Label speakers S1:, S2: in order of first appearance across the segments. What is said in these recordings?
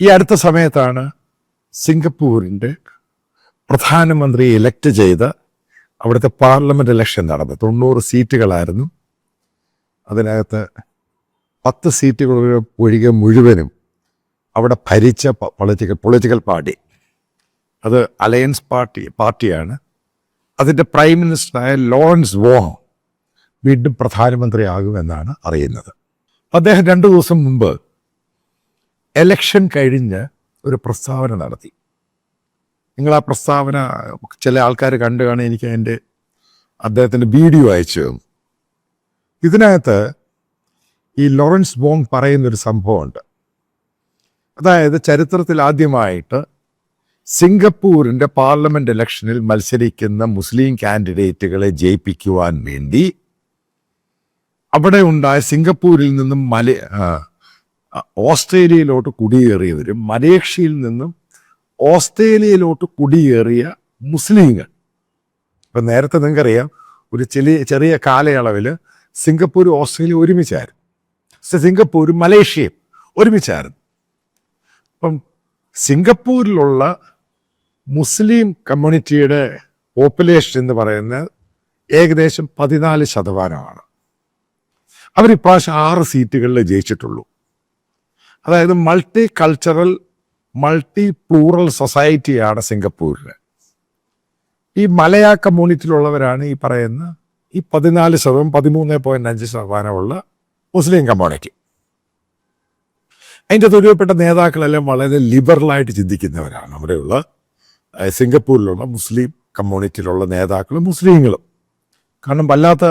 S1: ഈ അടുത്ത സമയത്താണ് സിംഗപ്പൂരിന്റെ പ്രധാനമന്ത്രിയെ ഇലക്ട് ചെയ്ത അവിടുത്തെ പാർലമെന്റ് ഇലക്ഷൻ നടന്നത്. തൊണ്ണൂറ് സീറ്റുകളായിരുന്നു. അതിനകത്ത് പത്ത് സീറ്റുകൾ ഒഴികെ മുഴുവനും അവിടെ ഭരിച്ച പൊളിറ്റിക്കൽ പൊളിറ്റിക്കൽ പാർട്ടി അത് അലയൻസ് പാർട്ടി പാർട്ടിയാണ് അതിന്റെ പ്രൈം മിനിസ്റ്ററായ ലോറൻസ് വോ വീണ്ടും പ്രധാനമന്ത്രിയാകുമെന്നാണ് അറിയുന്നത്. അദ്ദേഹം രണ്ട് ദിവസം മുമ്പ് എലക്ഷൻ കഴിഞ്ഞ് ഒരു പ്രസ്താവന നടത്തി നിങ്ങൾ ആ പ്രസ്താവന ചില ആൾക്കാർ കണ്ടു കാണാൻ എനിക്ക് അതിന്റെ അദ്ദേഹത്തിന്റെ വീഡിയോ അയച്ചു തന്നു. ഇതിനകത്ത് ഈ ലോറൻസ് ബോങ് പറയുന്നൊരു സംഭവമുണ്ട് അതായത് ചരിത്രത്തിൽ ആദ്യമായിട്ട് സിംഗപ്പൂരിന്റെ പാർലമെന്റ് ഇലക്ഷനിൽ മത്സരിക്കുന്ന മുസ്ലിം കാൻഡിഡേറ്റുകളെ ജയിപ്പിക്കുവാൻ വേണ്ടി അവിടെ ഉണ്ടായ സിംഗപ്പൂരിൽ നിന്നും മല ഓസ്ട്രേലിയയിലോട്ട് കുടിയേറിയവരും മലേഷ്യയിൽ നിന്നും ഓസ്ട്രേലിയയിലോട്ട് കുടിയേറിയ മുസ്ലിങ്ങൾ. ഇപ്പം നേരത്തെ നിങ്ങൾക്കറിയാം ഒരു ചെറിയ ചെറിയ കാലയളവിൽ സിംഗപ്പൂർ ഓസ്ട്രേലിയ ഒരുമിച്ചായിരുന്നു. സിംഗപ്പൂരും മലേഷ്യയും ഒരുമിച്ചായിരുന്നു. അപ്പം സിംഗപ്പൂരിലുള്ള മുസ്ലിം കമ്മ്യൂണിറ്റിയുടെ പോപ്പുലേഷൻ എന്ന് പറയുന്നത് ഏകദേശം പതിനാല് ശതമാനമാണ്. അവരിപ്രാവശ്യം ആറ് സീറ്റുകളിൽ ജയിച്ചിട്ടുള്ളൂ. അതായത് മൾട്ടി കൾച്ചറൽ മൾട്ടി പ്ലൂറൽ സൊസൈറ്റിയാണ് സിംഗപ്പൂരിൽ ഈ മലയ കമ്മ്യൂണിറ്റിയിലുള്ളവരാണ് ഈ പറയുന്ന ഈ പതിനാല് ശതമാനം പതിമൂന്ന് പോയിന്റ് അഞ്ച് ശതമാനമുള്ള മുസ്ലിം കമ്മ്യൂണിറ്റി അതിന്റെ തൊഴിൽപ്പെട്ട നേതാക്കളെല്ലാം വളരെ ലിബറലായിട്ട് ചിന്തിക്കുന്നവരാണ്. അവിടെയുള്ള സിംഗപ്പൂരിലുള്ള മുസ്ലിം കമ്മ്യൂണിറ്റിയിലുള്ള നേതാക്കളും മുസ്ലിങ്ങളും. കാരണം വല്ലാത്ത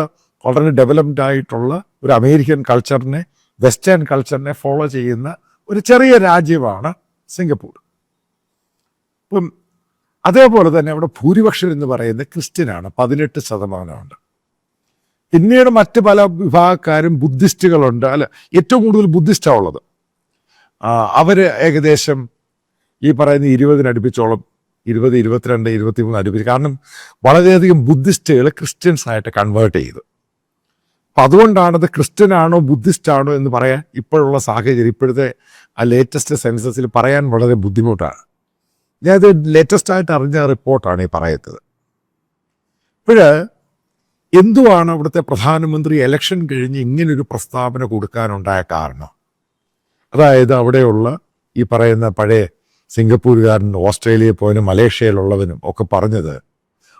S1: വളരെ ഡെവലപ്ഡ് ആയിട്ടുള്ള ഒരു അമേരിക്കൻ കൾച്ചറിനെ വെസ്റ്റേൺ കൾച്ചറിനെ ഫോളോ ചെയ്യുന്ന ഒരു ചെറിയ രാജ്യമാണ് സിംഗപ്പൂർ. ഇപ്പം അതേപോലെ തന്നെ അവിടെ ഭൂരിപക്ഷം എന്ന് പറയുന്നത് ക്രിസ്ത്യനാണ് പതിനെട്ട് ശതമാനമുണ്ട്. പിന്നീട് മറ്റ് പല വിഭാഗക്കാരും ബുദ്ധിസ്റ്റുകളുണ്ട്. അല്ല ഏറ്റവും കൂടുതൽ ബുദ്ധിസ്റ്റാണ് ഉള്ളത്. ആ, അവർ ഏകദേശം ഈ പറയുന്ന ഇരുപതിനടുപ്പിച്ചോളം ഇരുപത് ഇരുപത്തിരണ്ട് ഇരുപത്തിമൂന്ന് അടുപ്പിച്ച് കാരണം വളരെയധികം ബുദ്ധിസ്റ്റുകൾ ക്രിസ്ത്യൻസ് ആയിട്ട് കൺവേർട്ട് ചെയ്തു. അപ്പം അതുകൊണ്ടാണത് ക്രിസ്ത്യനാണോ ബുദ്ധിസ്റ്റാണോ എന്ന് പറയാൻ ഇപ്പോഴുള്ള സാഹചര്യം ഇപ്പോഴത്തെ ആ ലേറ്റസ്റ്റ് സെൻസസിൽ പറയാൻ വളരെ ബുദ്ധിമുട്ടാണ്. ഞാനത് ലേറ്റസ്റ്റ് ആയിട്ട് അറിഞ്ഞ റിപ്പോർട്ടാണ് ഈ പറയുന്നത് ഇപ്പോഴ് എന്തുവാണ് അവിടുത്തെ പ്രധാനമന്ത്രി ഇലക്ഷൻ കഴിഞ്ഞ് ഇങ്ങനൊരു പ്രസ്താവന കൊടുക്കാനുണ്ടായ കാരണം? അതായത് അവിടെയുള്ള ഈ പറയുന്ന പഴയ സിംഗപ്പൂരുകാരൻ ഓസ്ട്രേലിയയിൽ പോയതിനും മലേഷ്യയിലുള്ളവനും ഒക്കെ പറഞ്ഞത്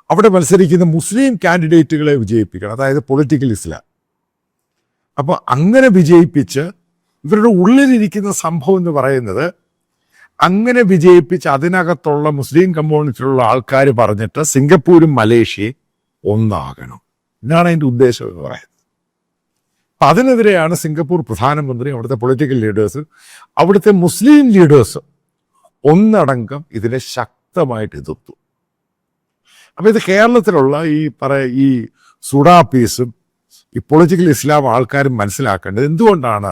S1: അവിടെ മത്സരിക്കുന്ന മുസ്ലിം കാൻഡിഡേറ്റുകളെ വിജയിപ്പിക്കണം. അതായത് പൊളിറ്റിക്കൽ ഇസ്ലാം അപ്പോൾ അങ്ങനെ വിജയിപ്പിച്ച് ഇവരുടെ ഉള്ളിലിരിക്കുന്ന സംഭവം എന്ന് പറയുന്നത് അങ്ങനെ വിജയിപ്പിച്ച് അതിനകത്തുള്ള മുസ്ലിം കമ്മ്യൂണിറ്റിയിലുള്ള ആൾക്കാർ പറഞ്ഞിട്ട് സിംഗപ്പൂരും മലേഷ്യയും ഒന്നാകണം. എന്നാണ് അതിന്റെ ഉദ്ദേശം എന്ന് പറയുന്നത്. അപ്പം അതിനെതിരെയാണ് സിംഗപ്പൂർ പ്രധാനമന്ത്രി അവിടുത്തെ പൊളിറ്റിക്കൽ ലീഡേഴ്സ് അവിടുത്തെ മുസ്ലിം ലീഡേഴ്സ് ഒന്നടങ്കം ഇതിനെ ശക്തമായിട്ട് എതിർത്തു. അപ്പം ഇത് കേരളത്തിലുള്ള ഈ പറയ ഈ സുഡാപ്പീസും ഈ പൊളിറ്റിക്കൽ ഇസ്ലാം ആൾക്കാരും മനസ്സിലാക്കേണ്ടത് എന്തുകൊണ്ടാണ്?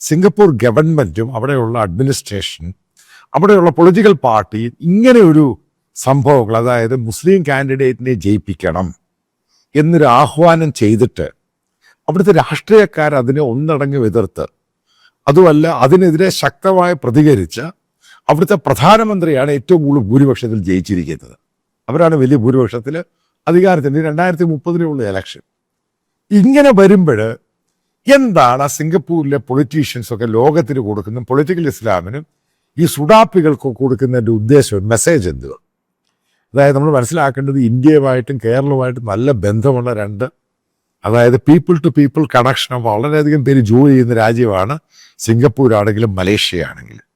S1: സിംഗപ്പൂർ ഗവൺമെന്റും അവിടെയുള്ള അഡ്മിനിസ്ട്രേഷൻ അവിടെയുള്ള പൊളിറ്റിക്കൽ പാർട്ടി ഇങ്ങനെ ഒരു സംഭവങ്ങൾ അതായത് മുസ്ലിം കാൻഡിഡേറ്റിനെ ജയിപ്പിക്കണം എന്നൊരു ആഹ്വാനം ചെയ്തിട്ട് അവിടുത്തെ രാഷ്ട്രീയക്കാർ അതിനെ ഒന്നടങ്ങി എതിർത്ത്. അതുമല്ല അതിനെതിരെ ശക്തമായി പ്രതികരിച്ച അവിടുത്തെ പ്രധാനമന്ത്രിയാണ് ഏറ്റവും കൂടുതൽ ഭൂരിപക്ഷത്തിൽ ജയിച്ചിരിക്കുന്നത്. അവരാണ് വലിയ ഭൂരിപക്ഷത്തിൽ അധികാരത്തിന്റെ രണ്ടായിരത്തി മുപ്പതിനുള്ള ഇലക്ഷൻ ഇങ്ങനെ വരുമ്പോൾ എന്താണ് ആ സിംഗപ്പൂരിലെ പൊളിറ്റീഷ്യൻസൊക്കെ ലോകത്തിന് കൊടുക്കുന്ന പൊളിറ്റിക്കൽ ഇസ്ലാമിനും ഈ സുഡാപ്പികൾക്ക് കൊടുക്കുന്നതിന്റെ ഉദ്ദേശം മെസ്സേജ് എന്തുവാ? അതായത് നമ്മൾ മനസ്സിലാക്കേണ്ടത് ഇന്ത്യയുമായിട്ടും കേരളവുമായിട്ടും നല്ല ബന്ധമുള്ള രണ്ട് അതായത് പീപ്പിൾ ടു പീപ്പിൾ കണക്ഷൻ വളരെയധികം പേര് ജോലി ചെയ്യുന്ന രാജ്യമാണ് സിംഗപ്പൂർ ആണെങ്കിലും മലേഷ്യ ആണെങ്കിലും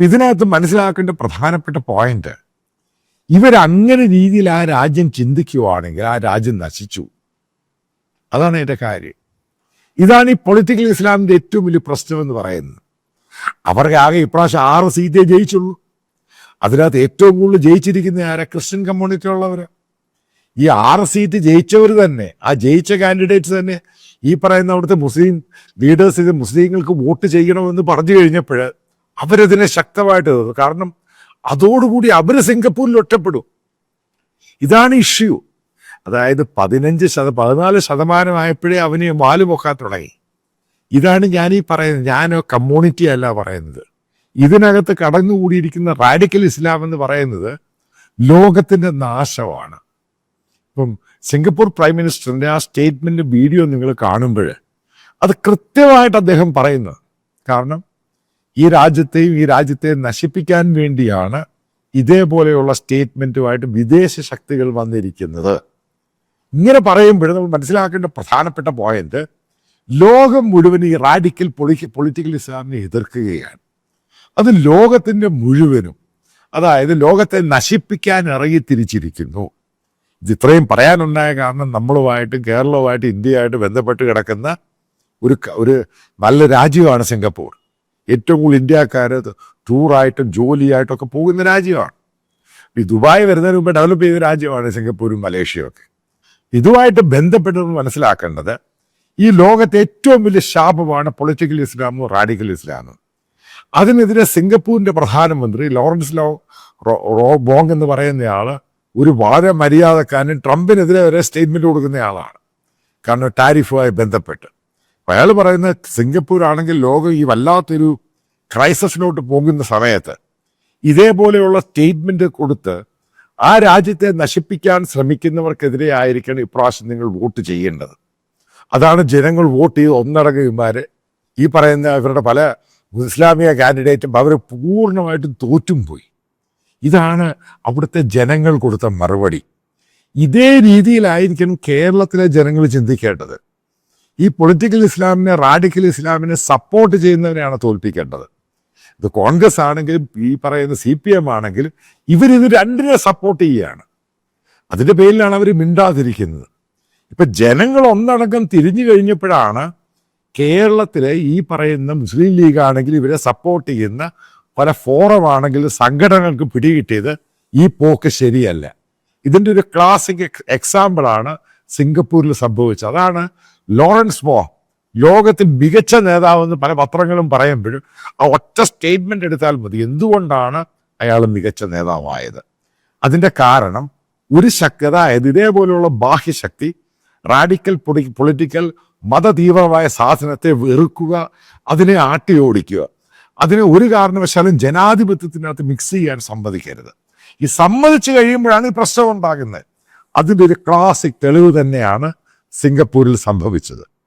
S1: ഇതിനകത്ത് മനസ്സിലാക്കേണ്ട പ്രധാനപ്പെട്ട പോയിന്റ് ഇവരങ്ങനെ രീതിയിൽ ആ രാജ്യം ചിന്തിക്കുവാണെങ്കിൽ ആ രാജ്യം നശിച്ചു. അതാണ് എന്റെ കാര്യം. ഇതാണ് ഈ പൊളിറ്റിക്കൽ ഇസ്ലാമിന്റെ ഏറ്റവും വലിയ പ്രശ്നമെന്ന് പറയുന്നത്. അവർക്ക് ആകെ ഇപ്രാവശ്യം ആറ് സീറ്റേ ജയിച്ചുള്ളൂ. അതിനകത്ത് ഏറ്റവും കൂടുതൽ ജയിച്ചിരിക്കുന്ന ആരെ? ക്രിസ്ത്യൻ കമ്മ്യൂണിറ്റി ഉള്ളവര്. ഈ ആറ് സീറ്റ് ജയിച്ചവർ തന്നെ ആ ജയിച്ച കാൻഡിഡേറ്റ്സ് തന്നെ ഈ പറയുന്ന അവിടുത്തെ മുസ്ലിം ലീഡേഴ്സ് ഇത് മുസ്ലിങ്ങൾക്ക് വോട്ട് ചെയ്യണമെന്ന് പറഞ്ഞു കഴിഞ്ഞപ്പോൾ അവരതിനെ ശക്തമായിട്ട് കാരണം അതോടുകൂടി അവർ സിംഗപ്പൂരിൽ ഒറ്റപ്പെടും. ഇതാണ് ഇഷ്യൂ അതായത് പതിനഞ്ച് ശത പതിനാല് ശതമാനമായപ്പോഴേ അവന് വാൽ പൊക്കാൻ തുടങ്ങി. ഇതാണ് ഞാൻ ഈ പറയുന്നത്. ഞാൻ കമ്മ്യൂണിറ്റി അല്ല പറയുന്നത്. ഇതിനകത്ത് കടന്നുകൂടിയിരിക്കുന്ന റാഡിക്കൽ ഇസ്ലാം എന്ന് പറയുന്നത് ലോകത്തിന്റെ നാശമാണ്. ഇപ്പം സിംഗപ്പൂർ പ്രൈം മിനിസ്റ്ററിന്റെ ആ സ്റ്റേറ്റ്മെന്റ് വീഡിയോ നിങ്ങൾ കാണുമ്പോൾ അത് കൃത്യമായിട്ട് അദ്ദേഹം പറയുന്നു. കാരണം ഈ രാജ്യത്തെയും ഈ രാജ്യത്തെ നശിപ്പിക്കാൻ വേണ്ടിയാണ് ഇതേപോലെയുള്ള സ്റ്റേറ്റ്മെന്റുമായിട്ട് വിദേശ ശക്തികൾ വന്നിരിക്കുന്നത്. ഇങ്ങനെ പറയുമ്പോൾ നമ്മൾ മനസ്സിലാക്കേണ്ട പ്രധാനപ്പെട്ട പോയിന്റ് ലോകം മുഴുവൻ ഈ റാഡിക്കൽ പൊളിക്ക പൊളിറ്റിക്കൽ ഇസ്ലാമിനെ എതിർക്കുകയാണ്. അത് ലോകത്തിന്റെ മുഴുവനും അതായത് ലോകത്തെ നശിപ്പിക്കാൻ ഇറങ്ങി തിരിച്ചിരിക്കുന്നു. ഇത് ഇത്രയും പറയാനുണ്ടായ കാരണം നമ്മളുമായിട്ടും കേരളവുമായിട്ടും ഇന്ത്യയായിട്ട് ബന്ധപ്പെട്ട് കിടക്കുന്ന ഒരു ഒരു നല്ല രാജ്യമാണ് സിംഗപ്പൂർ. ഏറ്റവും കൂടുതൽ ഇന്ത്യക്കാർ ടൂറായിട്ടും ജോലിയായിട്ടും ഒക്കെ പോകുന്ന രാജ്യമാണ്. ഈ ദുബായ് വരുന്നതിന് മുമ്പ് ഡെവലപ്പ് ചെയ്ത രാജ്യമാണ് സിംഗപ്പൂരും മലേഷ്യയും ഒക്കെ. ഇതുമായിട്ട് ബന്ധപ്പെട്ട് മനസ്സിലാക്കേണ്ടത് ഈ ലോകത്തെ ഏറ്റവും വലിയ ശാപമാണ് പൊളിറ്റിക്കൽ ഇസ്ലാമും റാഡിക്കൽ ഇസ്ലാമും. അതിനെതിരെ സിംഗപ്പൂരിന്റെ പ്രധാനമന്ത്രി ലോറൻസ് ലോ റോ- ബോങ് എന്ന് പറയുന്നയാൾ ഒരു വളരെ മര്യാദക്കാരൻ ട്രംപിനെതിരെ വരെ സ്റ്റേറ്റ്മെന്റ് കൊടുക്കുന്നയാളാണ്. കാരണം ടാരിഫുമായി ബന്ധപ്പെട്ട്. അപ്പം അയാൾ പറയുന്ന സിംഗപ്പൂർ ആണെങ്കിൽ ലോകം ഈ വല്ലാത്തൊരു ക്രൈസിസിലോട്ട് പോകുന്ന സമയത്ത് ഇതേപോലെയുള്ള സ്റ്റേറ്റ്മെന്റ് കൊടുത്ത് ആ രാജ്യത്തെ നശിപ്പിക്കാൻ ശ്രമിക്കുന്നവർക്കെതിരെ ആയിരിക്കണം ഇപ്രാവശ്യം നിങ്ങൾ വോട്ട് ചെയ്യേണ്ടത്. അതാണ് ജനങ്ങൾ വോട്ട് ചെയ്ത് ഒന്നടങ്കന്മാര് ഈ പറയുന്ന ഇവരുടെ പല ഇസ്ലാമിക കാൻഡിഡേറ്റും അവർ പൂർണമായിട്ടും തോറ്റും പോയി. ഇതാണ് അവിടുത്തെ ജനങ്ങൾ കൊടുത്ത മറുപടി. ഇതേ രീതിയിലായിരിക്കണം കേരളത്തിലെ ജനങ്ങൾ ചിന്തിക്കേണ്ടത്. ഈ പൊളിറ്റിക്കൽ ഇസ്ലാമിനെ റാഡിക്കൽ ഇസ്ലാമിനെ സപ്പോർട്ട് ചെയ്യുന്നവരെയാണ് തോൽപ്പിക്കേണ്ടത്. ഇത് കോൺഗ്രസ് ആണെങ്കിലും ഈ പറയുന്ന സി പി എം ആണെങ്കിലും ഇവരിത് രണ്ടിനെ സപ്പോർട്ട് ചെയ്യുകയാണ് അതിന്റെ പേരിലാണ് അവർ മിണ്ടാതിരിക്കുന്നത്. ഇപ്പം ജനങ്ങൾ ഒന്നടങ്കം തിരിഞ്ഞു കഴിഞ്ഞപ്പോഴാണ് കേരളത്തിലെ ഈ പറയുന്ന മുസ്ലിം ലീഗ് ആണെങ്കിൽ ഇവരെ സപ്പോർട്ട് ചെയ്യുന്ന പല ഫോറം ആണെങ്കിലും സംഘടനകൾക്ക് പിടികിട്ടിയത് ഈ പോക്ക് ശരിയല്ല. ഇതിന്റെ ഒരു ക്ലാസിക് എക്സാമ്പിളാണ് സിംഗപ്പൂരിൽ സംഭവിച്ചത്. അതാണ് ലോറൻസ് മോ ലോകത്തിൽ മികച്ച നേതാവെന്ന് പല പത്രങ്ങളും പറയുമ്പോഴും ആ ഒറ്റ സ്റ്റേറ്റ്മെന്റ് എടുത്താൽ മതി. എന്തുകൊണ്ടാണ് അയാൾ മികച്ച നേതാവായത്? അതിന്റെ കാരണം ഒരു ശക്തി അതായത് ഇതേപോലെയുള്ള ബാഹ്യശക്തി റാഡിക്കൽ പൊളി പൊളിറ്റിക്കൽ മതതീവ്രമായ സാധനത്തെ വെറുക്കുക അതിനെ ആട്ടി ഓടിക്കുക അതിനെ ഒരു കാരണവശാലും ജനാധിപത്യത്തിനകത്ത് മിക്സ് ചെയ്യാൻ സമ്മതിക്കരുത്. ഈ സമ്മതിച്ചു കഴിയുമ്പോഴാണ് ഈ പ്രശ്നം ഉണ്ടാകുന്നത്. അതിന്റെ ഒരു ക്ലാസിക് തെളിവ് തന്നെയാണ് സിംഗപ്പൂരിൽ സംഭവിച്ചത്.